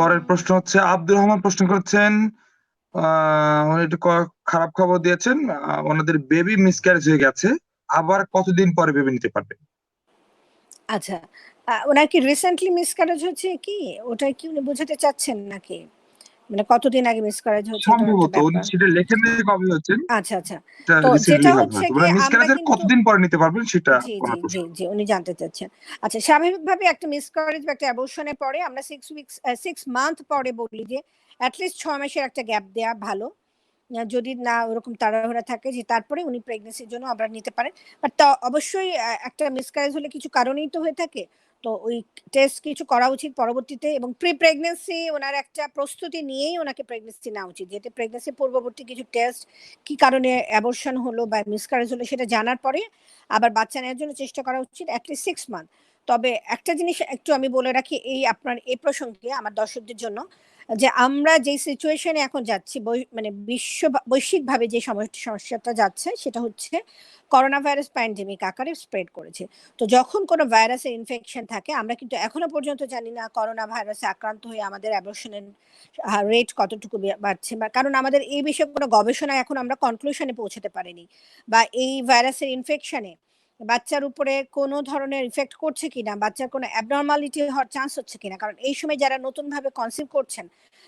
পরের প্রশ্ন হচ্ছে, আব্দুর রহমান প্রশ্ন করছেন একটু খারাপ খবর দিয়েছেন ওনাদের বেবি মিসক্যারেজ হয়ে গেছে, আবার কতদিন পরে বেবি নিতে পারবে? আচ্ছা ওনার কি রিসেন্টলি মিসক্যারেজ হয়েছে কি? ওটা কি উনি বোঝাতে চাচ্ছেন নাকি? মানে কতদিন আগে মিস হচ্ছে এটার একটা সম্ভবত সেটা লেখেন কবে হচ্ছেন আচ্ছা আচ্ছা। তো যেটা হচ্ছে কি মিস আমরা মিসক্যারেজের কতদিন পরে নিতে পারবেন সেটা জি জি উনি জানতে চাচ্ছেন। আচ্ছা স্বাভাবিকভাবে একটা মিস মিসক্যারেজ বা একটা অ্যাবর্শনের পরে আমরা 6 উইকস 6 মান্থ পরে বলি যে অ্যাট লিস্ট 6 মাসের একটা গ্যাপ দেয়া ভালো। যদি না ওরকম তাড়াহুড়া থাকে যে তারপরে উনি প্রেগনেন্সির জন্য আমরা নিতে পারেন। বাট তা অবশ্যই একটা মিসক্যারেজ হলে কিছু কারণেই তো হয়ে থাকে। তো ওই টেস্ট কিছু করা উচিত পরবর্তীতে এবং প্রি প্রেগনেন্সি ওনার একটা প্রস্তুতি নিয়েই ওনাকে প্রেগনেন্সি নেওয়া উচিত। যেতে প্রেগনেন্সি পূর্ববর্তী কিছু টেস্ট কি কারণে অ্যাবর্শন হলো বা মিসক্যারেজ হলো সেটা জানার পরে আবার বাচ্চা নেওয়ার জন্য চেষ্টা করা উচিত অ্যাটলিস্ট সিক্স মান্থ তবে একটা জিনিস একটু আমি বলে রাখি এই আপনার, এই প্রসঙ্গে আমার দর্শকদের জন্য, যে আমরা যে সিচুয়েশনে এখন যাচ্ছি মানে বিশ্ব বৈশ্বিকভাবে যে সমস্যা সমস্যাটা যাচ্ছে, সেটা হচ্ছে করোনা ভাইরাস প্যান্ডেমিক আকারে স্প্রেড করেছে। তো যখন কোনো ভাইরাসের ইনফেকশন থাকে, আমরা কিন্তু এখনও পর্যন্ত জানি না করোনা ভাইরাসে আক্রান্ত হয়ে আমাদের অ্যাবর্শনের রেট কতটুকু বাড়ছে বা, কারণ আমাদের এই বিষয়ে কোনো গবেষণা এখন আমরা কনক্লুশনে পৌঁছাতে পারিনি। বা এই ভাইরাসের ইনফেকশনে বাচ্চার উপরে কোনো ধরনের ইফেক্ট করছে কিনা? বাচ্চার কোনো অ্যাবনর্মালিটি হওয়ার চান্স হচ্ছে কিনা? কারণ এই সময় যারা নতুনভাবে কনসিভ করছেন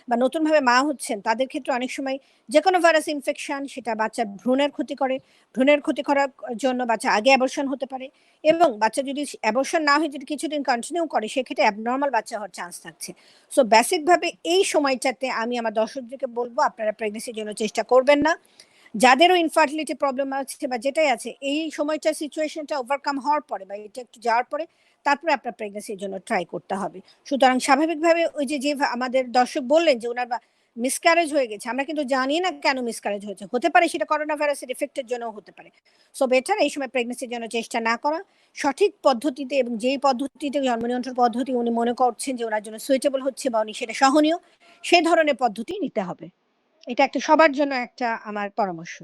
বা নতুনভাবে মা হচ্ছেন, তাদের ক্ষেত্রে অনেক সময় যে কোনো ভাইরাস ইনফেকশন সেটা বাচ্চার ভ্রূণের ক্ষতি করে। ভ্রূণের ক্ষতি করার জন্য বাচ্চা আগে অ্যাবর্শন হতে পারে এবং বাচ্চা যদি অ্যাবর্শন না হয়ে যদি কিছুদিন কন্টিনিউ করে, সেক্ষেত্রে অ্যাবনর্মাল বাচ্চা হওয়ার চান্স থাকছে। সো বেসিকভাবে এই সময়টাতে আমি আমার দর্শকদেরকে বলব, আপনারা প্রেগনেন্সির জন্য চেষ্টা করবেন না। যাদেরও ইনফার্টিলিটি প্রবলেম আছে বা যেটাই আছে, এই সময়টা সিচুয়েশনটা ওভারকাম হওয়ার পরে বা এটা একটু যাওয়ার পরে, তারপরে আপনার প্রেগনেন্সির জন্য ট্রাই করতে হবে। সুতরাং স্বাভাবিকভাবে ওই যে যে আমাদের দর্শক বললেন যে ওনার মিসক্যারেজ হয়ে গেছে, আমরা কিন্তু জানি না কেন মিসক্যারেজ হয়েছে। হতে পারে সেটা করোনা ভাইরাসের এফেক্টের জন্য হতে পারে। সো বেটার এই সময় প্রেগনেন্সির জন্য চেষ্টা না করা। সঠিক পদ্ধতিতে এবং যেই পদ্ধতিতে জন্ম নিয়ন্ত্রণ পদ্ধতি উনি মনে করছেন যে ওনার জন্য সুইটেবল হচ্ছে বা উনি সেটা সহনীয়, সে ধরনের পদ্ধতি নিতে হবে। এটা একটা সবার জন্য একটা আমার পরামর্শ।